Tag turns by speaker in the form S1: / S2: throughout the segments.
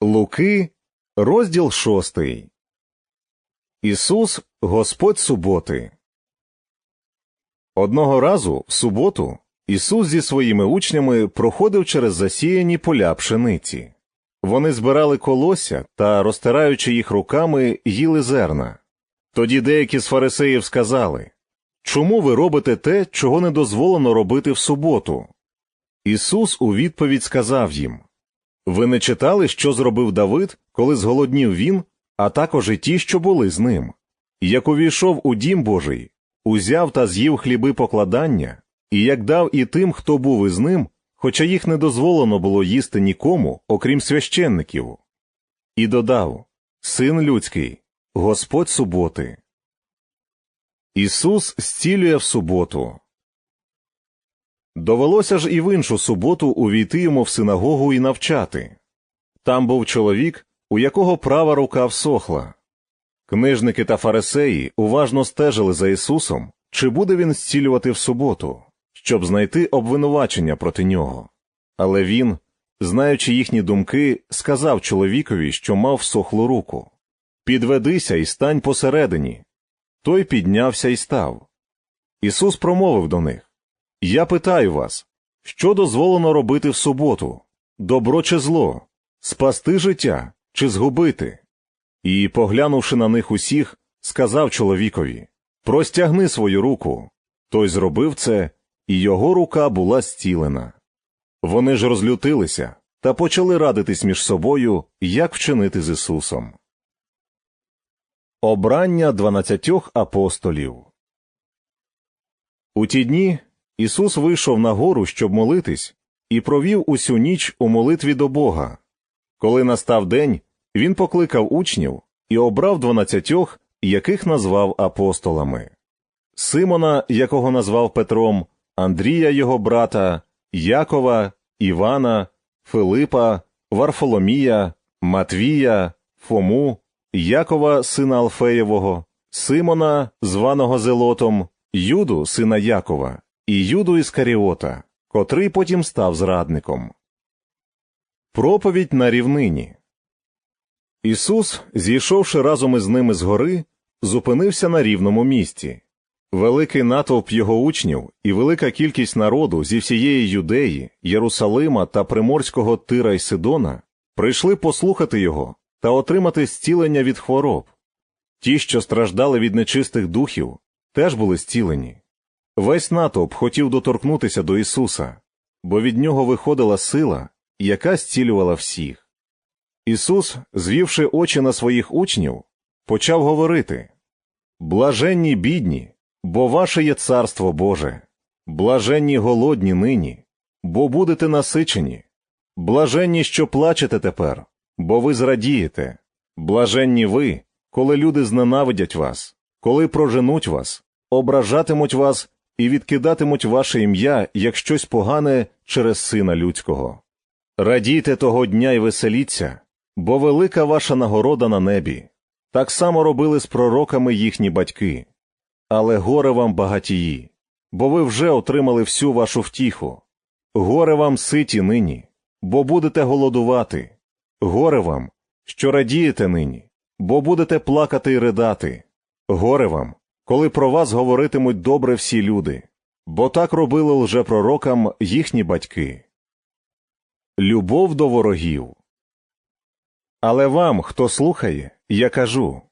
S1: Луки, розділ шостий. Ісус Господь суботи. Одного разу в суботу Ісус зі своїми учнями проходив через засіяні поля пшениці. Вони збирали колосся та, розтираючи їх руками, їли зерна. Тоді деякі з фарисеїв сказали Чому ви робите те, чого не дозволено робити в суботу? Ісус у відповідь сказав їм Ви не читали, що зробив Давид, коли зголоднів він, а також і ті, що були з ним? Як увійшов у дім Божий, узяв та з'їв хліби покладання, і як дав і тим, хто був із ним, хоча їх не дозволено було їсти нікому, окрім священників. І додав Син людський, Господь суботи. Ісус зцілює в суботу. Довелося ж і в іншу суботу увійти йому в синагогу і навчати. Там був чоловік, у якого права рука всохла. Книжники та фарисеї уважно стежили за Ісусом, чи буде він зцілювати в суботу, щоб знайти обвинувачення проти нього. Але він, знаючи їхні думки, сказав чоловікові, що мав всохлу руку Підведися і стань посередині. Той піднявся і став. Ісус промовив до них Я питаю вас, що дозволено робити в суботу добро чи зло, спасти життя чи згубити? І, поглянувши на них усіх, сказав чоловікові Простягни свою руку. Той зробив це, і його рука була зцілена. Вони ж розлютилися та почали радитись між собою, як вчинити з Ісусом. Обрання дванадцятьох апостолів У ті дні Ісус вийшов на гору, щоб молитись, і провів усю ніч у молитві до Бога. Коли настав день, він покликав учнів і обрав дванадцятьох, яких назвав апостолами Симона, якого назвав Петром, Андрія його брата, Якова, Івана, Филипа, Варфоломія, Матвія, Фому, Якова, сина Алфеєвого, Симона, званого Зелотом, Юду, сина Якова, і Юду Іскаріота, котрий потім став зрадником. Проповідь на рівнині Ісус, зійшовши разом із ними з гори, зупинився на рівному місці. Великий натовп його учнів і велика кількість народу зі всієї Юдеї, Єрусалима та приморського Тира й Сидона прийшли послухати його та отримати зцілення від хвороб. Ті, що страждали від нечистих духів, теж були зцілені. Весь натовп хотів доторкнутися до Ісуса, бо від нього виходила сила, яка зцілювала всіх. Ісус, звівши очі на своїх учнів, почав говорити Блаженні бідні, бо ваше є царство Боже, блаженні голодні нині, бо будете насичені, блаженні, що плачете тепер, бо ви зрадієте, блаженні ви, коли люди зненавидять вас, коли проженуть вас, ображатимуть вас і відкидатимуть ваше ім'я як щось погане через сина людського. Радійте того дня і веселіться, бо велика ваша нагорода на небі. Так само робили з пророками їхні батьки. Але горе вам багатії, бо ви вже отримали всю вашу втіху. Горе вам ситі нині, бо будете голодувати. Горе вам, що радієте нині, бо будете плакати й ридати. Горе вам, коли про вас говоритимуть добре всі люди, бо так робили лжепророкам їхні батьки. Любов до ворогів. Але вам, хто слухає, я кажу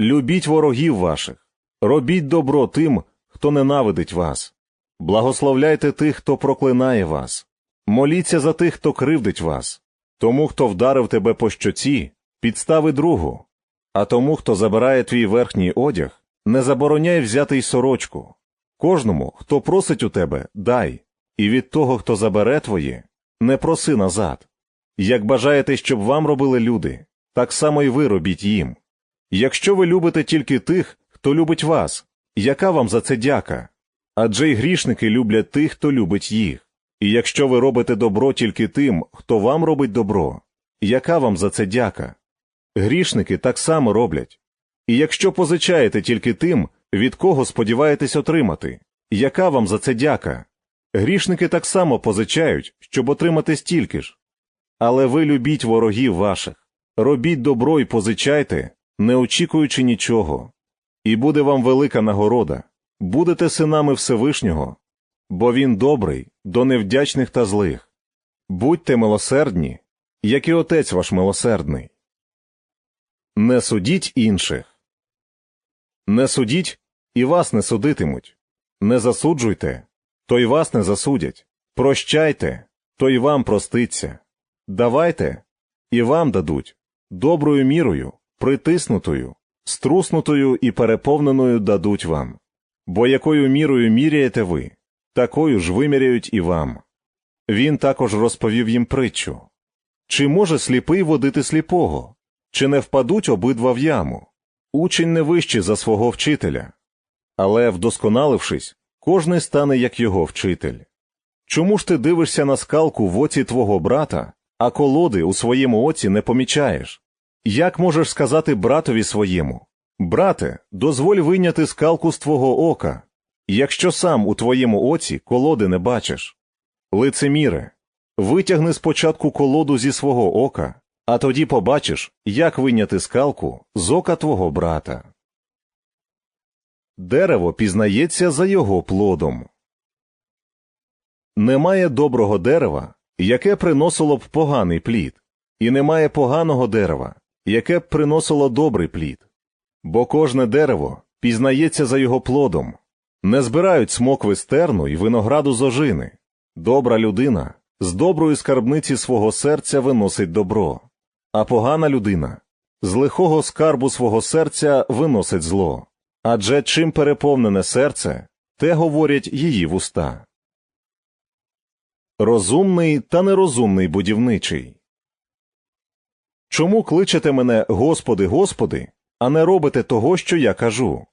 S1: любіть ворогів ваших, робіть добро тим, хто ненавидить вас, благословляйте тих, хто проклинає вас, моліться за тих, хто кривдить вас, тому, хто вдарив тебе по щоці, підстави другу, а тому, хто забирає твій верхній одяг, не забороняй взяти й сорочку. Кожному, хто просить у тебе, дай, і від того, хто забере твоє, не проси назад. Як бажаєте, щоб вам робили люди, так само й ви робіть їм. Якщо ви любите тільки тих, хто любить вас, яка вам за це дяка? Адже й грішники люблять тих, хто любить їх. І якщо ви робите добро тільки тим, хто вам робить добро, яка вам за це дяка? Грішники так само роблять. І якщо позичаєте тільки тим, від кого сподіваєтесь отримати, яка вам за це дяка? Грішники так само позичають, щоб отримати стільки ж. Але ви любіть ворогів ваших, Робіть добро і позичайте, не очікуючи нічого, і буде вам велика нагорода, будете синами Всевишнього, бо він добрий до невдячних та злих. Будьте милосердні, як і Отець ваш милосердний. Не судіть інших. Не судіть, і вас не судитимуть. Не засуджуйте, то й вас не засудять. Прощайте, то й вам проститься. Давайте, і вам дадуть доброю мірою, притиснутою, струснутою і переповненою дадуть вам. Бо якою мірою міряєте ви, такою ж виміряють і вам. Він також розповів їм притчу. Чи може сліпий водити сліпого? Чи не впадуть обидва в яму? Учень не вищий за свого вчителя. Але, вдосконалившись, кожний стане як його вчитель. Чому ж ти дивишся на скалку в оці твого брата, а колоди у своєму оці не помічаєш? Як можеш сказати братові своєму? Брате, дозволь вийняти скалку з твого ока, якщо сам у твоєму оці колоди не бачиш. Лицеміре, витягни спочатку колоду зі свого ока, а тоді побачиш, як вийняти скалку з ока твого брата. Дерево пізнається за його плодом. Немає доброго дерева, яке приносило б поганий плід, і немає поганого дерева, яке б приносило добрий плід. Бо кожне дерево пізнається за його плодом. Не збирають смокви з терну і винограду з ожини. Добра людина з доброї скарбниці свого серця виносить добро, а погана людина з лихого скарбу свого серця виносить зло. Адже чим переповнене серце, те говорять її вуста. Розумний та нерозумний будівничий. Чому кличете мене Господи, Господи, а не робите того, що я кажу?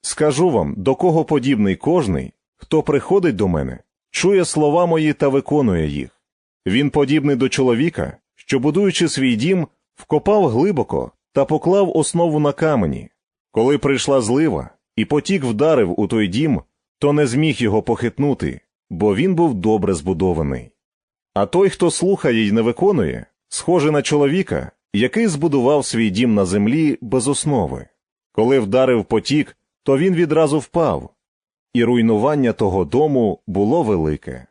S1: Скажу вам, до кого подібний кожний, хто приходить до мене, чує слова мої та виконує їх. Він подібний до чоловіка, що, будуючи свій дім, вкопав глибоко та поклав основу на камені. Коли прийшла злива, і потік вдарив у той дім, то не зміг його похитнути, бо він був добре збудований. А той, хто слухає й не виконує, схожий на чоловіка, який збудував свій дім на землі без основи. Коли вдарив потік, то він відразу впав, і руйнування того дому було велике.